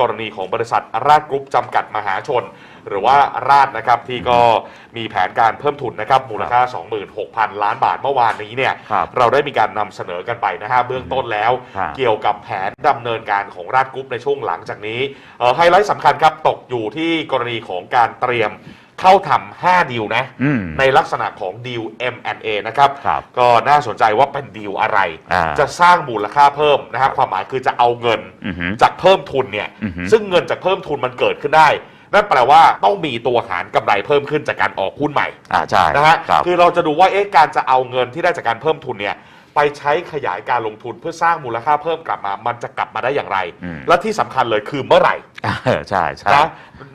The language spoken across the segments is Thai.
กรณีของบริษัทราชกรุ๊ปจำกัดมหาชน หรือว่าราชนะครับที่ก็มีแผนการเพิ่มทุนนะครับมูลค่า 26,000 ล้านบาทเมื่อวานนี้เนี่ยครับเราได้มีการนำเสนอกันไปนะฮะเบื้องต้นแล้วครับเกี่ยวกับแผนดำเนินการของราชกรุ๊ปในช่วงหลังจากนี้เอ่อไฮไลท์สำคัญครับตกอยู่ที่กรณีของการเตรียม เข้าทำ5ดีลนะ อืม ในลักษณะของดีล M&A นะครับ ครับก็น่าสนใจว่าเป็นดีลอะไร อ่าจะสร้างมูลค่าเพิ่มนะฮะความหมายคือจะเอาเงินอือหือจากเพิ่มทุนเนี่ย อือหือ ซึ่งเงินจากเพิ่มทุนมันเกิดขึ้นได้ นั่นแปลว่าต้องมีตัวหารกำไรเพิ่มขึ้นจากการออกหุ้นใหม่ อ่าใช่นะฮะครับ คือเราจะดูว่าเอ๊ะการจะเอาเงินที่ได้จากการเพิ่มทุนเนี่ยไปใช้ขยายการลงทุนเพื่อสร้างมูลค่าเพิ่มกลับมา มันจะกลับมาได้อย่างไร อืม และที่สำคัญเลยคือเมื่อไหร่เออใช่ใช่ นะ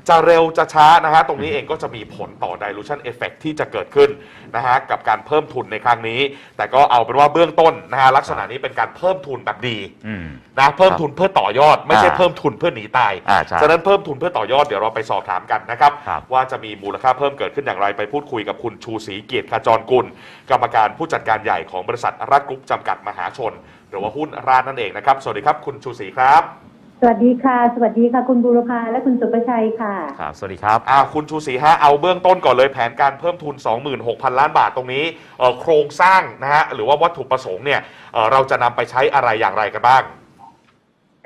จะเร็วจะช้านะฮะตรงนี้เองก็จะมีผลต่อ dilution effect ที่จะเกิดขึ้นนะฮะกับการเพิ่มทุนในครั้งนี้ แต่ก็เอาเป็นว่าเบื้องต้นนะฮะลักษณะนี้เป็นการเพิ่มทุนแบบดีอืม นะเพิ่มทุนเพื่อต่อยอด ไม่ใช่อ่าเพิ่มทุนเพื่อหนีตายอ่าใช่ฉะนั้นเพิ่มทุนเพื่อต่อยอดเดี๋ยวเราไปสอบถามกันนะครับ ครับ ว่าจะมีมูลค่าเพิ่มเกิดขึ้นอย่างไรไปพูดคุยกับคุณชูศรีเกียรติขจรกุล กรรมการผู้จัดการใหญ่ของบริษัทรัฐกรุ๊ปจำกัดมหาชน หรือว่าหุ้นราชนั่นเองนะครับสวัสดีครับคุณชูศรีครับส วัสดีค่ะ สวัสดีค่ะ คุณบูรพาและคุณสุประชัยค่ะ ครับ สวัสดีครับอ่าคุณชูศรีฮะเอาเบื้องต้นก่อนเลยแผนการเพิ่มทุน 26,000 ล้านบาทตรงนี้เอ่อโครงสร้างนะฮะหรือว่าวัตถุประสงค์เนี่ยเอ่อเราจะนำไปใช้อะไรอย่างไรกันบ้าง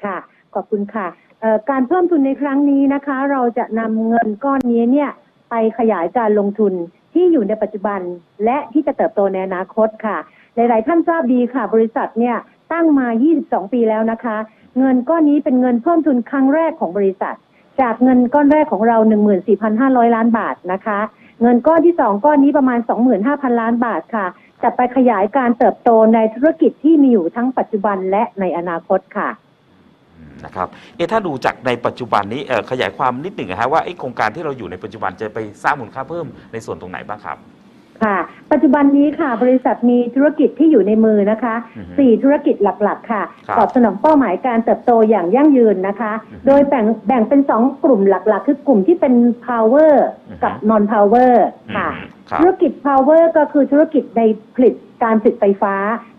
ค่ะ ขอบคุณค่ะเอ่อการเพิ่มทุนในครั้งนี้นะคะ เราจะนำเงินก้อนนี้เนี่ยไปขยายการลงทุนที่อยู่ในปัจจุบัน และที่จะเติบโตในอนาคตค่ะ หลาย ๆ ท่านทราบดีค่ะ บริษัทเนี่ยตั้งมา 22 ปีแล้วนะคะ เงินก้อนนี้เป็นเงินเพิ่มทุนครั้งแรกของบริษัท จากเงินก้อนแรกของเรา 14,500 ล้านบาทนะคะ เงินก้อนที่สองก้อนนี้ประมาณ 25,000 ล้านบาทค่ะ จะไปขยายการเติบโตในธุรกิจที่มีอยู่ทั้งปัจจุบันและในอนาคตค่ะนะครับเอถ้าดูจากในปัจจุบันนี้ขยายความนิดหนึ่งนะฮะว่าไอโครงการที่เราอยู่ในปัจจุบันจะไปสร้างมูลค่าเพิ่มในส่วนตรงไหนบ้างครับ ค่ะ ปัจจุบันนี้ค่ะ บริษัทมีธุรกิจที่อยู่ในมือนะคะอือฮึสี่ธุรกิจหลักๆ ค่ะครับตอบสนองเป้าหมายการเติบโตอย่างยั่งยืนนะคะ อือฮึโดยแบ่งแบ่งเป็นสองกลุ่มหลักๆ คือกลุ่มที่เป็น power อือฮึกับ non power ค่ะ อืมครับ ธุรกิจ power ก็คือธุรกิจในผลิตการผลิตไฟฟ้า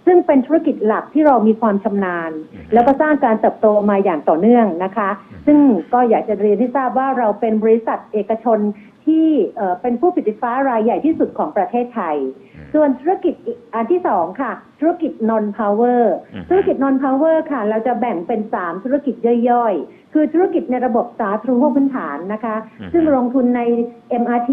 ซึ่งเป็นธุรกิจหลักที่เรามีความชำนาญ อือฮึ แล้วก็สร้างการเติบโตมาอย่างต่อเนื่องนะคะอือฮึซึ่งก็อยากจะเรียนให้ทราบว่าเราเป็นบริษัทเอกชน ที่เอ่อเป็นผู้ผลิตไฟฟ้ารายใหญ่ที่สุดของประเทศไทย ส่วนธุรกิจอีกอันที่สองค่ะ ธุรกิจ non power อือฮึธุรกิจ non power ค่ะ เราจะแบ่งเป็น3ธุรกิจย่อยๆ คือธุรกิจในระบบสาธารณูปพื้นฐานนะคะอือฮึซึ่งลงทุนใน MRT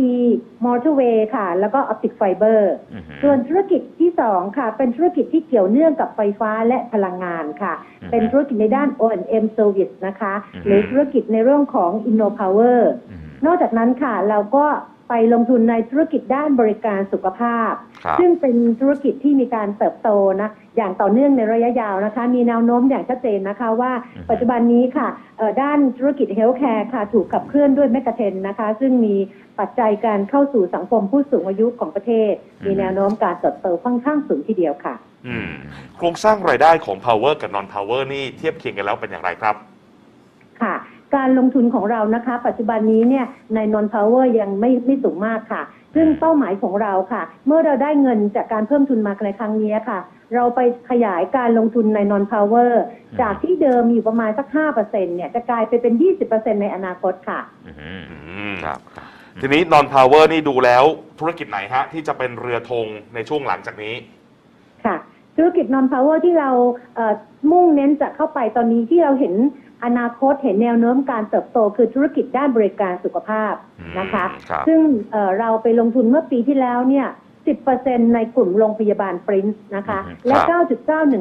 motorway ค่ะ แล้วก็ optic fiber อือฮึส่วนธุรกิจที่สองค่ะ เป็นธุรกิจที่เกี่ยวเนื่องกับไฟฟ้าและพลังงานค่ะอือฮึเป็นธุรกิจในด้าน O&M service นะคะอือฮึหรือธุรกิจในเรื่องของ InnoPower อืม นอกจากนั้นค่ะเราก็ไปลงทุนในธุรกิจด้านบริการสุขภาพ ครับซึ่งเป็นธุรกิจที่มีการเติบโตนะอย่างต่อเนื่องในระยะยาวนะคะ มีแนวโน้มอย่างชัดเจนนะคะว่าอือฮึปัจจุบันนี้ค่ะเอ่อด้านธุรกิจเฮลท์แคร์ค่ะถูกขับเคลื่อนด้วยแมกกาเทนนะคะ ซึ่งมีปัจจัยการเข้าสู่สังคมผู้สูงอายุของประเทศ มีแนวโน้มการเติบโตค่อนข้างสูงทีเดียวค่ะ อืมโครงสร้างรายได้ของ power กับ non power นี่เทียบเคียงกันแล้วเป็นอย่างไรครับ ค่ะ การลงทุนของเรานะคะ ปัจจุบันนี้เนี่ยใน non power ยังไม่ไม่สูงมากค่ะ ซึ่งเป้าหมายของเราค่ะ เมื่อเราได้เงินจากการเพิ่มทุนมาในครั้งนี้ค่ะ เราไปขยายการลงทุนใน non power จากที่เดิมอยู่ประมาณสัก5%เนี่ยจะกลายไปเป็น 20%ในอนาคตค่ะอืมอืมครับ ทีนี้ non power นี่ดูแล้วธุรกิจไหนฮะ ที่จะเป็นเรือธงในช่วงหลังจากนี้ ค่ะธุรกิจ non power ที่เราเอ่อมุ่งเน้นจะเข้าไปตอนนี้ที่เราเห็น อนาคตเห็นแนวโน้มการเติบโตคือธุรกิจด้านบริการสุขภาพนะคะครับซึ่งเอ่อเราไปลงทุนเมื่อปีที่แล้วเนี่ย 10%ในกลุ่มโรงพยาบาลปรินซ์นะคะอืมและครับ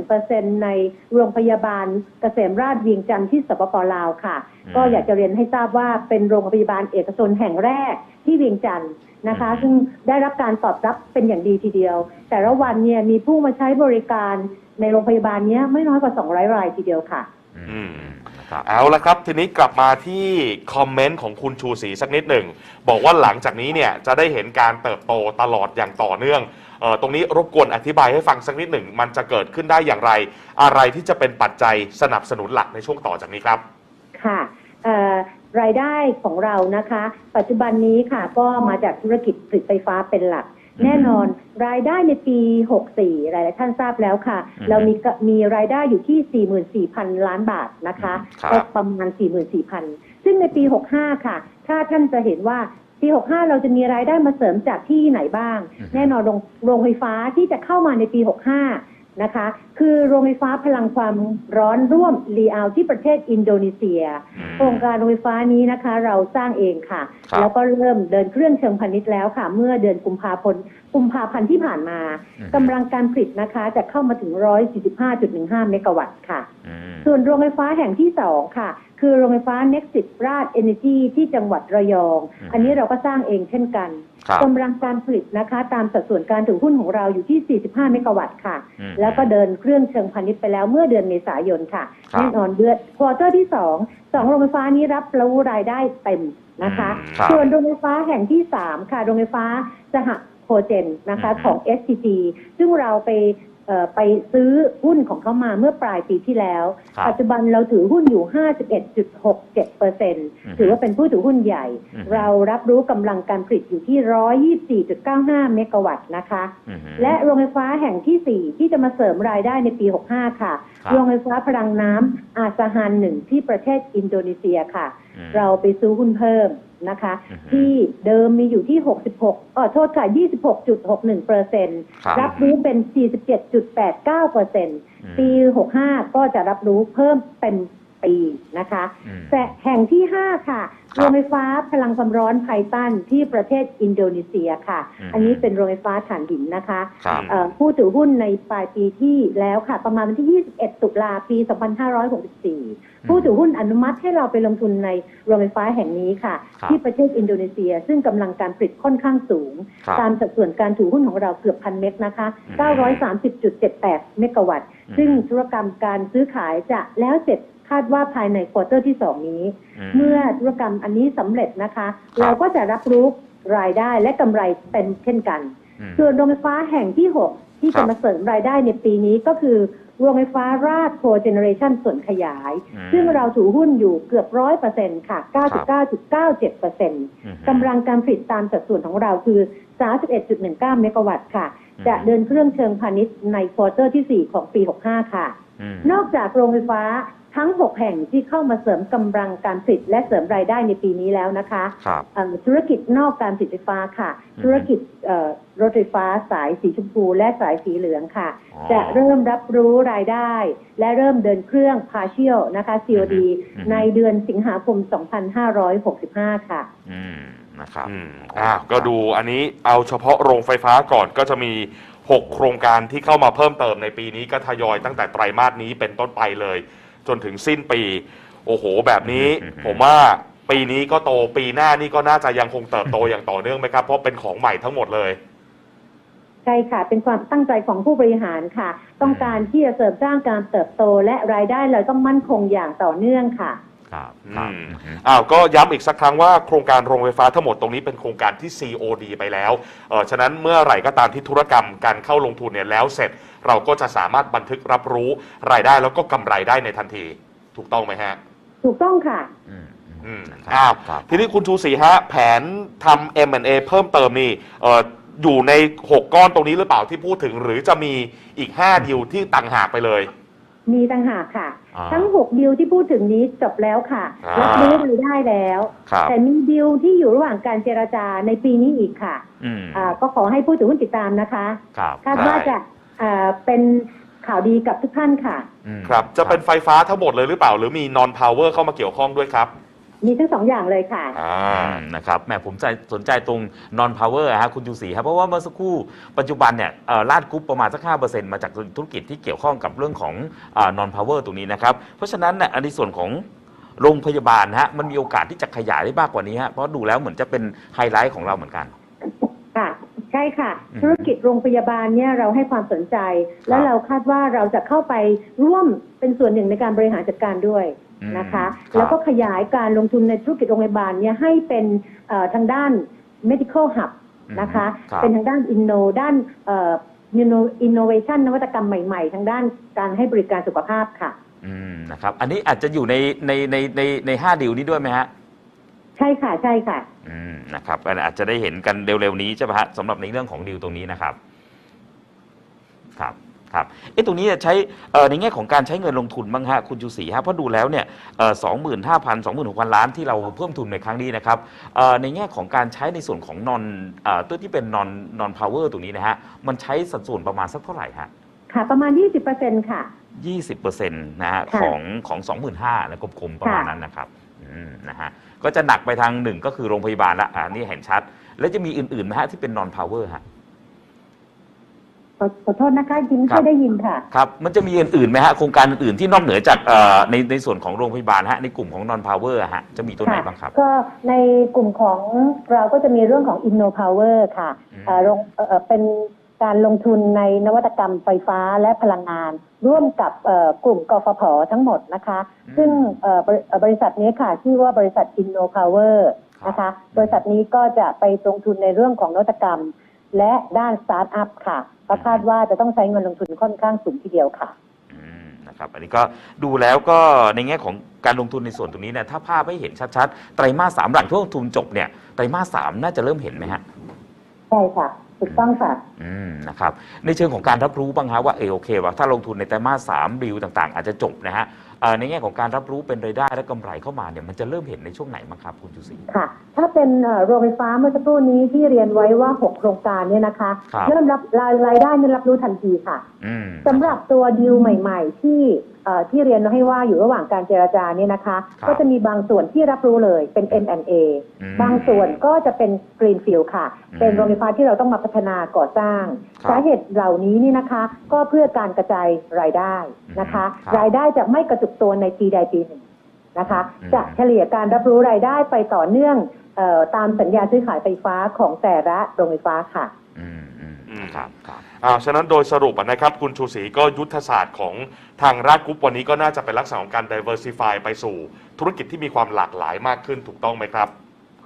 9.91%ในโรงพยาบาลเกษมราชเวียงจันทร์ที่สปปลาวค่ะ ก็อยากจะเรียนให้ทราบว่าเป็นโรงพยาบาลเอกชนแห่งแรกที่เวียงจันทร์นะคะ ซึ่งได้รับการตอบรับเป็นอย่างดีทีเดียว แต่ละวันเนี่ยมีผู้มาใช้บริการในโรงพยาบาลเนี้ยไม่น้อยกว่า 200 รายทีเดียวค่ะอืมนะ ครับ เอาละครับ ทีนี้กลับมาที่คอมเมนต์ของคุณชูศรีสักนิดหนึ่ง บอกว่าหลังจากนี้เนี่ยจะได้เห็นการเติบโตตลอดอย่างต่อเนื่องเออตรงนี้รบกวนอธิบายให้ฟังสักนิดหนึ่ง มันจะเกิดขึ้นได้อย่างไร อะไรที่จะเป็นปัจจัยสนับสนุนหลักในช่วงต่อจากนี้ครับ ค่ะเอ่อรายได้ของเรานะคะ ปัจจุบันนี้ค่ะก็มาจากธุรกิจผลิตไฟฟ้าเป็นหลัก แน่นอนรายได้ในปี 64 หลายๆท่านทราบแล้วค่ะอืมเรามีกมีรายได้อยู่ที่ 44,000 ล้านบาทนะคะครับก็ประมาณ 44,000 ซึ่งในปี 65 ค่ะ ถ้าท่านจะเห็นว่าปี 65 เราจะมีรายได้มาเสริมจากที่ไหนบ้างอืมแน่นอนโรงโรงไฟฟ้าที่จะเข้ามาในปี 65 นะคะ คือโรงไฟฟ้าพลังความร้อนร่วมรีอาลที่ประเทศอินโดนีเซียอืมโครงการโรงไฟฟ้านี้นะคะ เราสร้างเองค่ะครับแล้วก็เริ่มเดินเครื่องเชิงพาณิชย์แล้วค่ะ เมื่อเดือนกุมภาพันธ์กุมภาพันธ์ที่ผ่านมาอืมกำลังการผลิตนะคะ จะเข้ามาถึง 145.15 เมกะวัตต์ค่ะอืมส่วนโรงไฟฟ้าแห่งที่สองค่ะ คือโรงไฟฟ้า Nexit ราช Energy ที่จังหวัดระยองอืมอันนี้เราก็สร้างเองเช่นกันครับ กำลังการผลิตนะคะ ตามสัดส่วนการถือหุ้นของเราอยู่ที่ 45 เมกะวัตต์ค่ะอืมแล้วก็เดินเครื่องเชิงพาณิชย์ไปแล้วเมื่อเดือนเมษายนค่ะครับแน่นอนเดือนควอเตอร์ที่สองสองโรงไฟฟ้านี้รับรู้รายได้เต็มนะคะอืมครับส่วนโรงไฟฟ้าแห่งที่สามค่ะ โรงไฟฟ้าสหโคเจนนะคะอืมของ SCG ซึ่งเราไปเอ่อ ไปซื้อหุ้นของเขามาเมื่อปลายปีที่แล้วครับปัจจุบันเราถือหุ้นอยู่ 51.67เปอร์เซ็นต์อืมถือว่าเป็นผู้ถือหุ้นใหญ่อืมเรารับรู้กำลังการผลิตอยู่ที่ 124.95 เมกะวัตต์นะคะอืมและโรงไฟฟ้าแห่งที่ 4 ที่จะมาเสริมรายได้ในปี 65 ค่ะครับโรงไฟฟ้าพลังน้ำอาซาฮานหนึ่งที่ประเทศอินโดนีเซียค่ะอืมเราไปซื้อหุ้นเพิ่ม นะคะอือฮึที่เดิมมีอยู่ที่ 66เออโทษค่ะ26.61เปอร์เซ็นต์ครับรับรู้เป็น 47.89เปอร์เซ็นต์อืมปี 65 ก็จะรับรู้เพิ่มเต็มปีนะคะอืมแต่แห่งที่ 5 ค่ะครับ โรงไฟฟ้าพลังความร้อนไพตันที่ประเทศอินโดนีเซียค่ะอืมอันนี้เป็นโรงไฟฟ้าถ่านหินนะคะครับเอ่อผู้ถือหุ้นในปลายปีที่แล้วค่ะ ประมาณวันที่ 21 ตุลาปี 2564 ผู้ถือหุ้นอนุมัติให้เราไปลงทุนในโรงไฟฟ้าแห่งนี้ค่ะครับที่ประเทศอินโดนีเซีย ซึ่งกำลังการผลิตค่อนข้างสูงครับตามสัดส่วนการถือหุ้นของเราเกือบพันเมกนะคะอืม930.78 เมกะวัตต์อืมซึ่งธุรกรรมการซื้อขายจะแล้วเสร็จคาดว่าภายในควอเตอร์ที่2นี้อืมเมื่อธุรกรรมอันนี้สำเร็จนะคะครับเราก็จะรับรู้รายได้และกำไรเต็มเช่นกันอืมส่วนโรงไฟฟ้าแห่งที่ 6 ที่ครัจะบมาเสริมรายได้ในปีนี้ก็คือโรงไฟฟ้าราชโคเจเนเรชันส่วนขยายอืมซึ่งเราถือหุ้นอยู่เกือบร้อยเปอร์เซ็นต์ค่ะ 99.97เปอร์เซ็นต์อืมกำลังการผลิตตามสัดส่วนของเราคือ 31.19 เมกะวัตต์ค่ะอืมจะเดินเครื่องเชิงพาณิชย์ในควอเตอร์ที่ 4 ของปี 65 ค่ะอืมนอกจากโรงไฟฟ้า ทั้ง 6 แห่งที่เข้ามาเสริมกำลังการผลิตและเสริมรายได้ในปีนี้แล้วนะคะครับเอ่อธุรกิจนอกการผลิตไฟฟ้าค่ะ อืม ธุรกิจเอ่อรถไฟฟ้าสายสีชมพูและสายสีเหลืองค่ะ อ๋อ จะเริ่มรับรู้รายได้ และเริ่มเดินเครื่อง partial นะคะ COD อืม ในเดือนสิงหาคม 2565 ค่ะ อืมนะครับอืมอ่าก็ดูอันนี้เอาเฉพาะโรงไฟฟ้าก่อนก็จะมี 6 โครงการที่เข้ามาเพิ่มเติมในปีนี้ก็ทยอยตั้งแต่ไตรมาสนี้เป็นต้นไปเลย จนถึงสิ้นปี โอ้โห แบบนี้อืมผมว่าปีนี้ก็โตปีหน้านี่ก็น่าจะยังคงเติบโตอย่างต่อเนื่องไหมครับ เพราะเป็นของใหม่ทั้งหมดเลย ใช่ค่ะ เป็นความตั้งใจของผู้บริหารค่ะ ต้องการที่จะเสริมสร้างการเติบโตและรายได้เราต้องมั่นคงอย่างต่อเนื่องค่ะ ครับครับอืมอืม อ้าวก็ย้ำอีกสักครั้งว่าโครงการโรงไฟฟ้าทั้งหมดตรงนี้เป็นโครงการที่ COD ไปแล้วเออฉะนั้นเมื่อไหร่ก็ตามที่ธุรกรรมการเข้าลงทุนเนี่ยแล้วเสร็จ เราก็จะสามารถบันทึกรับรู้รายได้แล้วก็กำไรได้ในทันที ถูกต้องไหมฮะ ถูกต้องค่ะ อืมอืมครับอ้าวครับ ทีนี้คุณชูศรีฮะ แผนทำ M&A เพิ่มเติมนี่เอออยู่ใน 6 ก้อนตรงนี้หรือเปล่าที่พูดถึง หรือจะมีอีก 5 ดิวที่ต่างหากไปเลย มีต่างหากค่ะ อ่าทั้ง 6ดิวที่พูดถึงนี้จบแล้วค่ะอ่ารับรู้รายได้แล้ว ครับแต่มีดิวที่อยู่ระหว่างการเจรจาในปีนี้อีกค่ะอืมอ่าก็ขอให้ผู้ถือหุ้นติดตามนะคะ ครับคาดว่าจะอ่าเป็นข่าวดีกับทุกท่านค่ะ อืมครับ จะเป็นไฟฟ้าทั้งหมดเลยหรือเปล่า หรือมี non power เข้ามาเกี่ยวข้องด้วยครับ มีทั้งสองอย่างเลยค่ะ อ่าอืมนะครับแหมผมใจสนใจตรง non power ฮะคุณจูศรีครับเพราะว่าเมื่อสักครู่ปัจจุบันเนี่ยเอ่อลาดกรุ๊ปประมาณสักห้าเปอร์เซ็นต์มาจากธุรกิจที่เกี่ยวข้องกับเรื่องของเอ่อ non power ตรงนี้นะครับ เพราะฉะนั้นเนี่ยอันในส่วนของโรงพยาบาลฮะมันมีโอกาสที่จะขยายได้มากกว่านี้ฮะเพราะดูแล้วเหมือนจะเป็นไฮไลท์ของเราเหมือนกัน ค่ะ ใช่ค่ะ อืมธุรกิจโรงพยาบาลเนี่ยเราให้ความสนใจ และครับเราคาดว่าเราจะเข้าไปร่วมเป็นส่วนหนึ่งในการบริหารจัดการด้วยอืม นะคะครับแล้วก็ขยายการลงทุนในธุรกิจโรงพยาบาลเนี่ยให้เป็นเอ่อทางด้าน medical hub นะคะครับเป็นทางด้านอินโนด้านเอ่อ innovation นวัตกรรมใหม่ ๆ ทางด้านการให้บริการสุขภาพค่ะ อืมนะครับ อันนี้อาจจะอยู่ในในในในในห้าดิวนี้ด้วยไหมฮะ ใช่ค่ะใช่ค่ะ อืมนะครับก็อาจจะได้เห็นกันเร็วๆนี้ใช่ไหมฮะสำหรับในเรื่องของดีลตรงนี้นะครับ ครับ ครับเอ๊ะตรงนี้จะใช้เอ่อในแง่ของการใช้เงินลงทุนบ้างฮะคุณจูศรีฮะเพราะดูแล้วเนี่ยสองหมื่นห้าพันสองหมื่นหกพันล้านที่เราเพิ่มทุนในครั้งนี้นะครับเอ่อในแง่ของการใช้ในส่วนของนอนตัวที่เป็น non non power ตรงนี้นะฮะมันใช้สัดส่วนประมาณสักเท่าไหร่ฮะค่ะประมาณ 20%ค่ะยี่สิบเปอร์เซ็นต์นะฮะค่ะของของสองหมื่นห้านะกลมๆประมาณค่ะนั้นนะครับอืมนะฮะก็จะหนักไปทางหนึ่งก็คือโรงพยาบาลละอ่านี่เห็นชัด แล้วจะมีอื่นๆไหมฮะที่เป็น non power ฮะ ขอขอโทษนะคะยิ้มครับไม่ได้ยินค่ะ ครับ มันจะมีอื่นๆไหมฮะโครงการอื่นๆที่นอกเหนือจากเอ่อในในส่วนของโรงพยาบาลฮะในกลุ่มของ non power อะฮะจะมีตัวไหนบ้างครับ ก็ในกลุ่มของเราก็จะมีเรื่องของ Inno Power ค่ะอืม เอ่อลงเอ่อเป็นการลงทุนในนวัตกรรมไฟฟ้าและพลังงาน ร่วมกับเอ่อกลุ่มกฟผทั้งหมดนะคะ ซึ่งเอ่อบริเอ่อบริษัทนี้ค่ะชื่อว่าบริษัท Inno Power นะคะบริษัทนี้ก็จะไปลงทุนในเรื่องของนวัตกรรม และด้านสตาร์ทอัพค่ะ ก็คาดว่าจะต้องใช้เงินลงทุนค่อนข้างสูงทีเดียวค่ะอืมนะครับอันนี้ก็ดูแล้วก็ในแง่ของการลงทุนในส่วนตรงนี้เนี่ยถ้าภาพไม่เห็นชัดๆ ไตรมาสสามหลังช่วงทุนจบเนี่ยไตรมาสสามน่าจะเริ่มเห็นไหมฮะใช่ค่ะถูกต้องค่ะอืมนะครับในเชิงของการรับรู้บ้างฮะว่าเออโอเคว่าถ้าลงทุนในไตรมาสสามดีลต่างๆ อาจจะจบนะฮะเอ่อ ในแง่ของการรับรู้เป็นรายได้และกำไรเข้ามาเนี่ยมันจะเริ่มเห็นในช่วงไหนบ้างครับคุณจุศรีค่ะ ถ้าเป็นเอ่อโรงไฟฟ้าเมื่อสักครู่นี้ที่เรียนไว้ว่า 6 โครงการเนี่ยนะคะครับเริ่มรับรายรายได้เนี่ยรับรู้ทันทีค่ะอืมสำหรับตัวดีลใหม่ ๆ ที่เอ่อ ที่เรียนให้ว่าอยู่ระหว่างการเจรจาเนี่ยนะคะครับก็จะมีบางส่วนที่รับรู้เลยเป็น M&A อืมบางส่วนก็จะเป็น Greenfield ค่ะอืมเป็นโรงไฟฟ้าที่เราต้องมาพัฒนาก่อสร้างครับสาเหตุเหล่านี้นี่นะคะ ก็เพื่อการกระจายรายได้นะคะอืมครับรายได้จะไม่กระจุกตัวในปีใดปีหนึ่งนะคะอืมจะเฉลี่ยการรับรู้รายได้ไปต่อเนื่องเออตามสัญญาซื้อขายไฟฟ้าของแต่ละโรงไฟฟ้าค่ะ อืมอืมอืมครับครับ อ่าฉะนั้นโดยสรุปอะนะครับคุณชูศรีก็ยุทธศาสตร์ของทางราชกรุ๊ปวันนี้ก็น่าจะเป็นลักษณะของการ diversify ไปสู่ ธุรกิจที่มีความหลากหลายมากขึ้นถูกต้องไหมครับ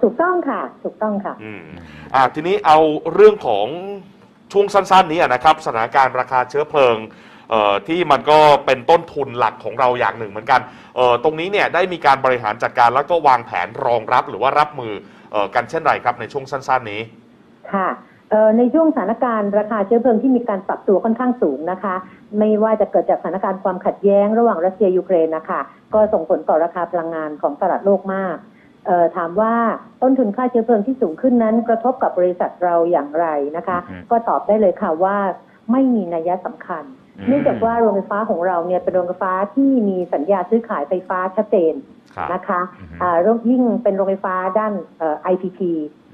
ถูกต้องค่ะ ถูกต้องค่ะ อืมอ่าทีนี้เอาเรื่องของช่วงสั้นๆนี้อะนะครับสถานการณ์ราคาเชื้อเพลิงเอ่อที่มันก็เป็นต้นทุนหลักของเราอย่างหนึ่งเหมือนกันเอ่อตรงนี้เนี่ยได้มีการบริหารจัดการแล้วก็วางแผนรองรับหรือว่ารับมือเอ่อกันเช่นไรครับในช่วงสั้น ๆ นี้ ค่ะเอ่อ ในช่วงสถานการณ์ราคาเชื้อเพลิงที่มีการปรับตัวค่อนข้างสูงนะคะ ไม่ว่าจะเกิดจากสถานการณ์ความขัดแย้งระหว่างรัสเซียยูเครนนะคะก็ส่งผลต่อราคาพลังงานของตลาดโลกมากเอ่อถามว่าต้นทุนค่าเชื้อเพลิงที่สูงขึ้นนั้น กระทบกับบริษัทเราอย่างไรนะคะอืมก็ตอบได้เลยค่ะว่าไม่มีนัยสำคัญอืม เนื่องจากว่าโรงไฟฟ้าของเราเนี่ยเป็นโรงไฟฟ้าที่มีสัญญาซื้อขายไฟฟ้าชัดเจนครับนะคะอือฮึอ่าโรงยิ่งเป็นโรงไฟฟ้าด้านเอ่อ IPP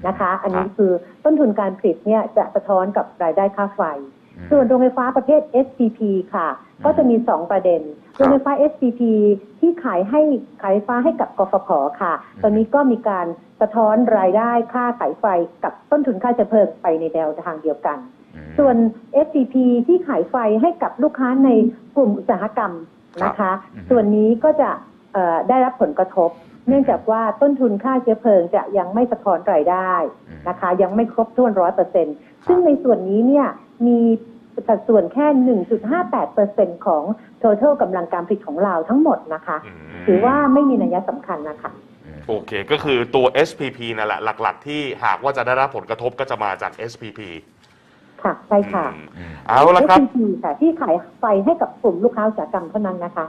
นะคะ อันนี้ครับคือต้นทุนการผลิตเนี่ยจะสะท้อนกับรายได้ค่าไฟอืมส่วนโรงไฟฟ้าประเภท SPP ค่ะอืมก็จะมี 2 ประเด็นครับโรงไฟฟ้า SPP ที่ขายให้ขายไฟฟ้าให้กับกฟผค่ะอืมตอนนี้ก็มีการสะท้อนรายได้ค่าขายไฟกับต้นทุนค่าเชื้อเพลิงไปในแนวทางเดียวกันอืม ส่วน SCP ที่ขายไฟให้กับลูกค้าในกลุ่มอุตสาหกรรมนะคะอือฮึส่วนนี้ก็จะเอ่อได้รับผลกระทบ เนื่องจากว่าต้นทุนค่าเชื้อเพลิงจะยังไม่สะท้อนรายได้อืมนะคะ ยังไม่ครบถ้วนร้อยเปอร์เซ็นซึ่งในส่วนนี้เนี่ยมีสัดส่วนแค่ 1.58เปอร์เซ็นของ total กำลังการผลิตของเราทั้งหมดนะคะอืมถือว่าไม่มีนัยสำคัญนะคะโอเค ก็คือตัว SPP นั่นแหละหลัก ๆ ที่หากว่าจะได้รับผลกระทบก็จะมาจาก SPP ค่ะใช่ค่ะอืมอืมเอาละครับ SCP ค่ะ ที่ขายไฟให้กับกลุ่มลูกค้าอุตสาหกรรมเท่านั้นนะคะ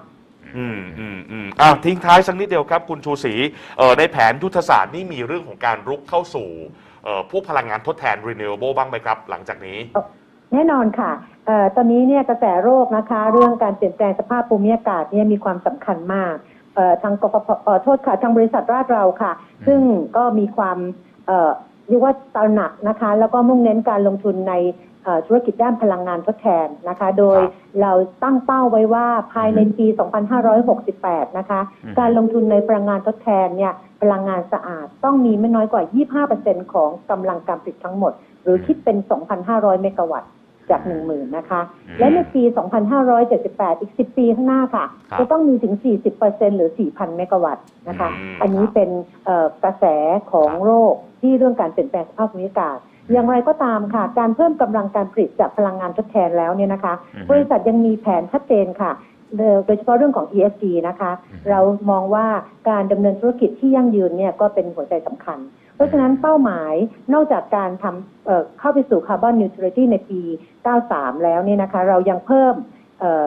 อืมอืมอืมอ่าทิ้งท้ายสักนิดเดียวครับ คุณชูศรีเอ่อในแผนยุทธศาสตร์นี่มีเรื่องของการรุกเข้าสู่เอ่อพวกพลังงานทดแทน renewable บ้างไหมครับ หลังจากนี้ แน่นอนค่ะเอ่อตอนนี้เนี่ยกระแสโรคนะคะ เรื่องการเปลี่ยนแปลงสภาพภูมิอากาศเนี่ยมีความสำคัญมากเอ่อทางกฟผเอ่อโทษค่ะทางบริษัทราชเราค่ะอืมซึ่งก็มีความเอ่อเรียกว่าตระหนักนะคะ แล้วก็มุ่งเน้นการลงทุนในเอ่อ ธุรกิจด้านพลังงานทดแทนนะคะ โดยครับเราตั้งเป้าไว้ว่าภายในปี 2568 นะคะอืมการลงทุนในพลังงานทดแทนเนี่ยพลังงานสะอาดต้องมีไม่น้อยกว่า 25%ของกำลังการผลิตทั้งหมด หรือคิดเป็น 2,500 เมกะวัตต์จาก 10,000 นะคะอืมและในปี 2578 อีก 10 ปีข้างหน้าค่ะครับจะต้องมีถึง 40%หรือ 4,000 เมกะวัตต์นะคะอืมอันนี้เป็นเอ่อกระแสของครับโรคที่เรื่องการเปลี่ยนแปลงสภาพภูมิอากาศ อย่างไรก็ตามค่ะ การเพิ่มกำลังการผลิตจากพลังงานทดแทนแล้วเนี่ยนะคะอือฮึบริษัทยังมีแผนชัดเจนค่ะโดยเฉพาะเรื่องของ ESG นะคะอืมเรามองว่าการดำเนินธุรกิจที่ยั่งยืนเนี่ยก็เป็นหัวใจสำคัญ เพราะฉะนั้นเป้าหมายนอกจากการทำเอ่อเข้าไปสู่คาร์บอนนิวทรัลิตี้ในปี 93 แล้วเนี่ยนะคะ เรายังเพิ่มเอ่อ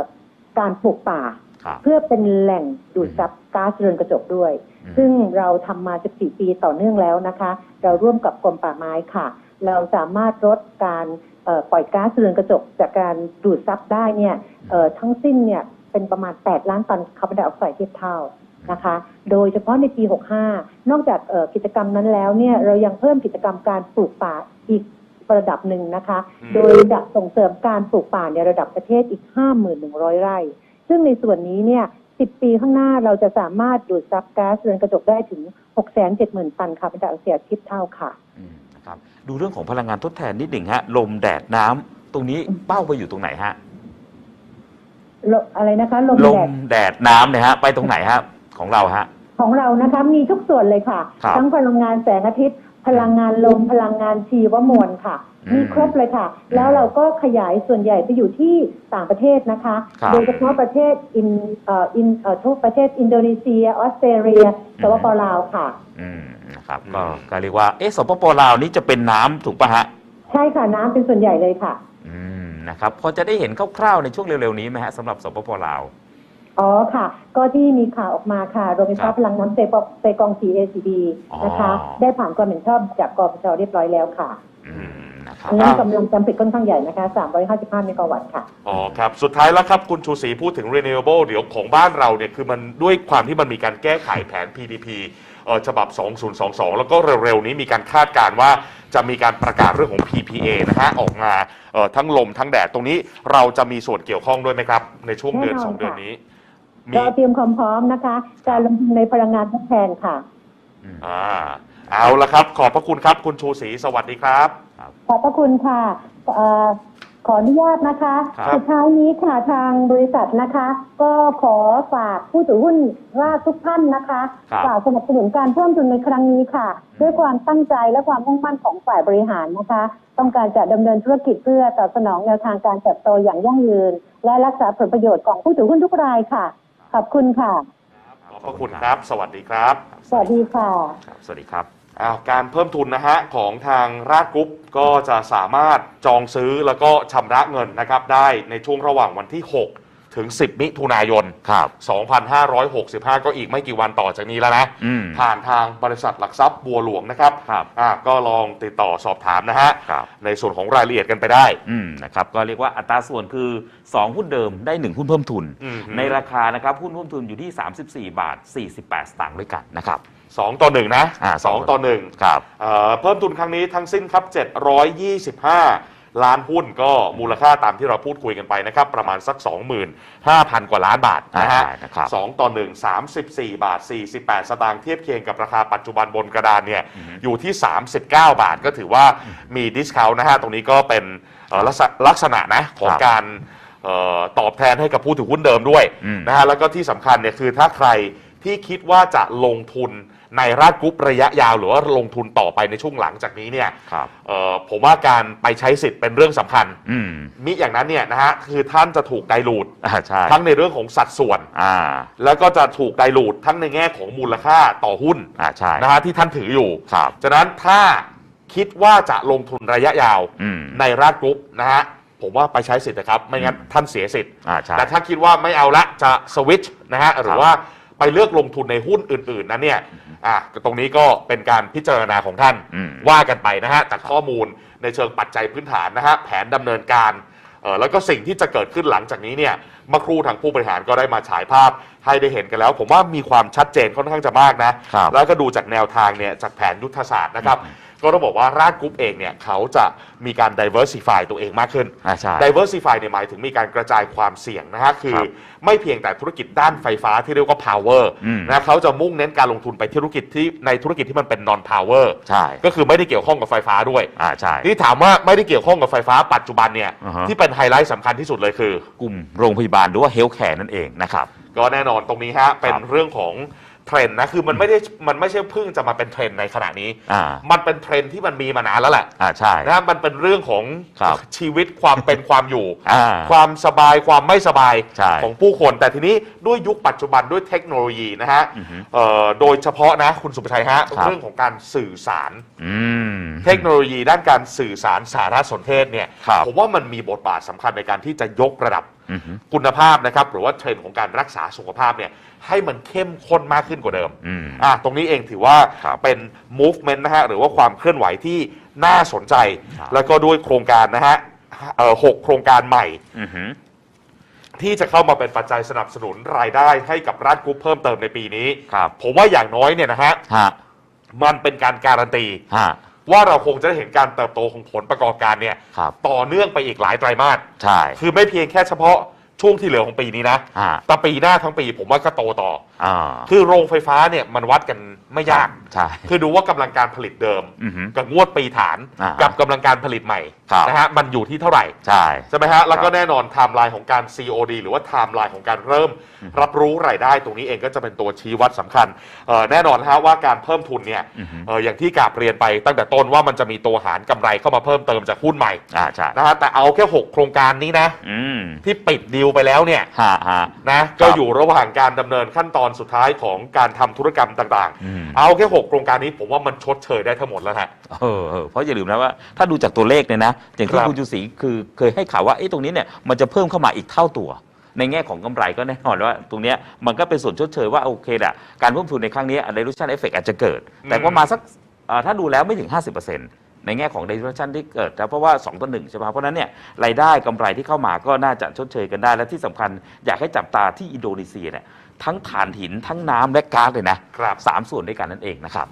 การปลูกป่าครับเพื่อเป็นแหล่งดูดซับก๊าซเรือนกระจกด้วยอืมซึ่งเราทำมา 14 ปีต่อเนื่องแล้วนะคะ เราร่วมกับกรมป่าไม้ค่ะ เราสามารถลดการเอ่อปล่อยก๊าซเรือนกระจกจากการดูดซับได้เนี่ยเอ่อทั้งสิ้นเนี่ยเป็นประมาณ 8 ล้านตันคาร์บอนไดออกไซด์เทียบเท่านะคะ โดยเฉพาะในปี 65 นอกจากเอ่อกิจกรรมนั้นแล้วเนี่ยเรายังเพิ่มกิจกรรมการปลูกป่าอีกระดับหนึ่งนะคะอืมโดยจะส่งเสริมการปลูกป่าในระดับประเทศอีก 5,100 ไร่ ซึ่งในส่วนนี้เนี่ย 10 ปีข้างหน้าเราจะสามารถดูดซับก๊าซเรือนกระจกได้ถึง 670,000 ตันคาร์บอนไดออกไซด์เทียบเท่าค่ะอืมนะ ครับดูเรื่องของพลังงานทดแทนนิดหนึ่งฮะ ลมแดดน้ำตรงนี้เป้าไปอยู่ตรงไหนฮะ ลมอะไรนะคะ ลมลแดมดแดดน้ำเนี่ยฮะ ไปตรงไหนฮะของเราฮะ ของเรานะคะมีทุกส่วนเลยค่ะ ครับทั้งพลังงานแสงอาทิตย์ พลังงานลมพลังงานชีวมวลค่ะ อืมมีครบเลยค่ะ แล้วเราก็ขยายส่วนใหญ่ไปอยู่ที่ต่างประเทศนะคะ ครับ โดยเฉพาะประเทศอินเอ่ออินเอ่อทุกประเทศอินโดนีเซีย ออสเตรเลียสปปลาวค่ะ อืม นะครับอืมก็ก็เรียกว่าเอ๊ะสปปลาวนี่จะเป็นน้ำถูกปะฮะใช่ค่ะน้ำเป็นส่วนใหญ่เลยค่ะ อืมนะครับพอจะได้เห็นคร่าวๆในช่วงเร็วๆนี้ไหมฮะสำหรับสปปลาว อ๋อค่ะ ก็ที่มีข่าวออกมาค่ะโรงไฟครัฟ้าบพลังน้ำเซปเซกอง CACB อ๋อนะคะได้ผ่านความเห็นชอบจากกปชเรียบร้อยแล้วค่ะอืมนะครับอันนั้นอะกำลังจำผิดค่อนข้างใหญ่นะคะ355เมกะวัตต์ค่ะ อ๋อครับ สุดท้ายแล้วครับ คุณชูศรีพูดถึง renewable เดี๋ยวของบ้านเราเนี่ย คือมันด้วยความที่มันมีการแก้ไขแผน PDP เอ่อ ฉบับ 2022 แล้วก็เร็วๆ นี้มีการคาดการณ์ว่าจะมีการประกาศเรื่องของ PPA นะฮะออกมาเอ่อทั้งลมทั้งแดดตรงนี้เราจะมีส่วนเกี่ยวข้องด้วยไหมครับ ในช่วงเดือนแน่นอนสองเดือนค่ะนี้มีเราเตรียมความพร้อมนะคะ การลงทุนในพลังงานทดแทนค่ะอ่าเอาละครับ ขอบพระคุณครับ คุณชูศรีสวัสดีครับ ขอบพระคุณค่ะเอ่อ ขออนุญาตนะคะ ครับสุดท้ายนี้ค่ะทางบริษัทนะคะ ก็ขอฝากผู้ถือหุ้นว่าทุกท่านนะคะครับฝากสนับสนุนการเพิ่มทุนในครั้งนี้ค่ะ ด้วยความตั้งใจและความมุ่งมั่นของฝ่ายบริหารนะคะ ต้องการจะดำเนินธุรกิจเพื่อตอบสนองแนวทางการเติบโตอย่างยั่งยืน และรักษาผลประโยชน์ของผู้ถือหุ้นทุกรายค่ะ ขอบคุณค่ะ ขอบพระคุณครับ สวัสดีครับ สวัสดีค่ะ ครับ สวัสดีครับอ้าว การเพิ่มทุนนะฮะของทางราชกรุ๊ปก็จะสามารถจองซื้อแล้วก็ชำระเงินนะครับได้ในช่วงระหว่างวันที่ 6 ถึง 10 มิถุนายน ครับ 2565 ก็อีกไม่กี่วันต่อจากนี้แล้วนะ อืม ผ่านทางบริษัทหลักทรัพย์บัวหลวงนะครับครับอ่าก็ลองติดต่อสอบถามนะฮะ ครับ ในส่วนของรายละเอียดกันไปได้ อืมนะครับก็เรียกว่าอัตราส่วนคือ 2 หุ้นเดิมได้ 1 หุ้นเพิ่มทุน อืม ในราคานะครับหุ้นเพิ่มทุนอยู่ที่ 34 บาท 48 สตางค์ด้วยกันนะครับ 2 ต่อ 1 นะอ่าสองต่อ1ครับเอ่อเพิ่มทุนครั้งนี้ทั้งสิ้นครับ 725 ล้านหุ้นก็มูลค่าตามที่เราพูดคุยกันไปนะครับ ประมาณสัก 25,000 กว่าล้านบาทนะฮะใช่นะครับสองต่อ 1 34 บาท 48 สตางค์เทียบเคียงกับราคาปัจจุบันบนกระดานเนี่ยอือฮึอยู่ที่ 39 บาทก็ถือว่ามีดิสคาวนะฮะ ตรงนี้ก็เป็นเอ่อลักษณะลักษณะนะของครับ การ เอ่อตอบแทนให้กับผู้ถือหุ้นเดิมด้วยอืมนะฮะแล้วก็ที่สำคัญเนี่ยคือถ้าใคร ที่คิดว่าจะลงทุนในราชกรุ๊ประยะยาว หรือว่าลงทุนต่อไปในช่วงหลังจากนี้เนี่ยครับ เอ่อผมว่าการไปใช้สิทธิ์เป็นเรื่องสำคัญ อืมมิอย่างนั้นเนี่ยนะฮะคือท่านจะถูกไดรูดอ่าใช่ทั้งในเรื่องของสัดส่วน อ่าแล้วก็จะถูกไดรูดทั้งในแง่ของมูลค่าต่อหุ้นอ่าใช่นะฮะที่ท่านถืออยู่ ครับ ฉะนั้นถ้าคิดว่าจะลงทุนระยะยาวอืมในราชกรุ๊ปนะฮะผมว่าไปใช้สิทธิ์นะครับ ไม่งั้นท่านเสียสิทธิ์ อ่าใช่ แต่ถ้าคิดว่าไม่เอาละจะสวิตช์นะฮะหรือว่า ไปเลือกลงทุนในหุ้นอื่นๆนั้นเนี่ยอะตรงนี้ก็เป็นการพิจารณาของท่านอืม ว่ากันไปนะฮะจากข้อมูลในเชิงปัจจัยพื้นฐานนะฮะแผนดำเนินการเอ่อแล้วก็สิ่งที่จะเกิดขึ้นหลังจากนี้เนี่ยเมื่อครู่ทางผู้บริหารก็ได้มาฉายภาพให้ได้เห็นกันแล้ว ผมว่ามีความชัดเจนค่อนข้างจะมากนะครับ แล้วก็ดูจากแนวทางเนี่ยจากแผนยุทธศาสตร์นะครับ ก็ต้องบอกว่าราชกรุ๊ปเองเนี่ยเขาจะมีการ diversify ตัวเองมากขึ้น อ่าใช่ diversify เนี่ยหมายถึงมีการกระจายความเสี่ยงนะฮะคือครับไม่เพียงแต่ธุรกิจด้านไฟฟ้าที่เรียกว่า power อืม นะเขาจะมุ่งเน้นการลงทุนไปธุรกิจที่ในธุรกิจที่มันเป็น non power ใช่ก็คือไม่ได้เกี่ยวข้องกับไฟฟ้าด้วย อ่าใช่นี่ถามว่าไม่ได้เกี่ยวข้องกับไฟฟ้าปัจจุบันเนี่ยอ่าฮะ ที่เป็นไฮไลท์สำคัญที่สุดเลยคือ กลุ่มโรงพยาบาลหรือว่าเฮลท์แคร์นั่นเองนะครับ ก็แน่นอนตรงนี้ฮะเป็นเรื่องของ เทรนด์นะคือมันไม่ได้มันไม่ใช่เพิ่งจะมาเป็นเทรนด์ในขณะนี้ อ่ามันเป็นเทรนด์ที่มันมีมานานแล้วแหละอ่าใช่ นะมันเป็นเรื่องของครับชีวิตความเป็นความอยู่ อ่าความสบายความไม่สบายใช่ของผู้คน แต่ทีนี้ด้วยยุคปัจจุบันด้วยเทคโนโลยีนะฮะอือฮึเอ่อโดยเฉพาะนะคุณสุภชัยฮะครับ เรื่องของการสื่อสาร อืม เทคโนโลยีด้านการสื่อสารสารสนเทศเนี่ยครับผมว่ามันมีบทบาทสำคัญในการที่จะยกระดับอือฮึ คุณภาพนะครับหรือว่าเทรนด์ของการรักษาสุขภาพเนี่ยให้มันเข้มข้นมากขึ้นกว่าเดิมอืมอะตรงนี้เองถือว่าครับเป็น movement นะฮะหรือว่าความเคลื่อนไหวที่น่าสนใจครับแล้วก็ด้วยโครงการนะฮะเอ่อหกโครงการใหม่อือฮึที่จะเข้ามาเป็นปัจจัยสนับสนุนรายได้ให้กับร้านกรุ๊ปเพิ่มเติมในปีนี้ครับผมว่าอย่างน้อยเนี่ยนะฮะฮะมันเป็นการการันตีฮะ ว่าเราคงจะได้เห็นการเติบโตของผลประกอบการเนี่ยครับ ต่อเนื่องไปอีกหลายไตรมาส ใช่ คือไม่เพียงแค่เฉพาะ ช่วงที่เหลือของปีนี้นะฮะแต่ปีหน้าทั้งปีผมว่าก็โตต่อ อ่าคือโรงไฟฟ้าเนี่ยมันวัดกันไม่ยาก ใช่ คือดูว่ากำลังการผลิตเดิม อือฮึกับงวดปีฐานอ่ากักับกำลังการผลิตใหม่ครับ นะฮะมันอยู่ที่เท่าไหร่ ใช่ ใช่ไหมฮะ แล้วก็ครับแน่นอนไทม์ไลน์ของการ COD หรือว่าไทม์ไลน์ของการเริ่ม รับรู้รายได้ตรงนี้เองก็จะเป็นตัวชี้วัดสำคัญเอ่อแน่นอนฮะว่าการเพิ่มทุนเนี่ยอือฮึ เอ่ออย่างที่กราบเรียนไปตั้งแต่ต้นว่ามันจะมีตัวหารกำไรเข้ามาเพิ่มเติมจากหุ้นใหม่อ่าใช่นะฮะแต่เอาแค่ 6 โครงการนี้นะ อืม ที่ปิดดีลไปแล้วเนี่ยฮะฮะ นะก็อยู่ระหว่างการดำเนินขั้นตอนสุดท้ายของการทำธุรกรรมต่างอืม ๆ เอาแค่6โครงการนี้ผมว่ามันชดเชยได้ทั้งหมดแล้วฮะ เออเออเพราะอย่าลืมนะว่าถ้าดูจากตัวเลขเนี่ยนะอย่างที่ครับคุณจูศรีคือเคยให้ข่าวว่าไอ้ตรงนี้เนี่ยมันจะเพิ่มเข้ามาอีกเท่าตัว ในแง่ของกำไรก็แน่นอนว่าตรงเนี้ยมันก็เป็นส่วนชดเชยว่าโอเคแหละการเพิ่มทุนในครั้งนี้ dilution effect อาจจะเกิด แต่ประมาณสักเอ่อถ้าดูแล้วไม่ถึง 50% ในแง่ของ dilution ที่เกิดนะเพราะว่า 2 ต่อ1ใช่ไหมเพราะฉะนั้นเนี่ยรายได้กำไรที่เข้ามาก็น่าจะชดเชยกันได้ และที่สำคัญอยากให้จับตาที่อินโดนีเซียเนี่ยทั้งถ่านหินทั้งน้ำและก๊าซเลยนะครับ สามส่วนด้วยกันนั่นเองนะครับ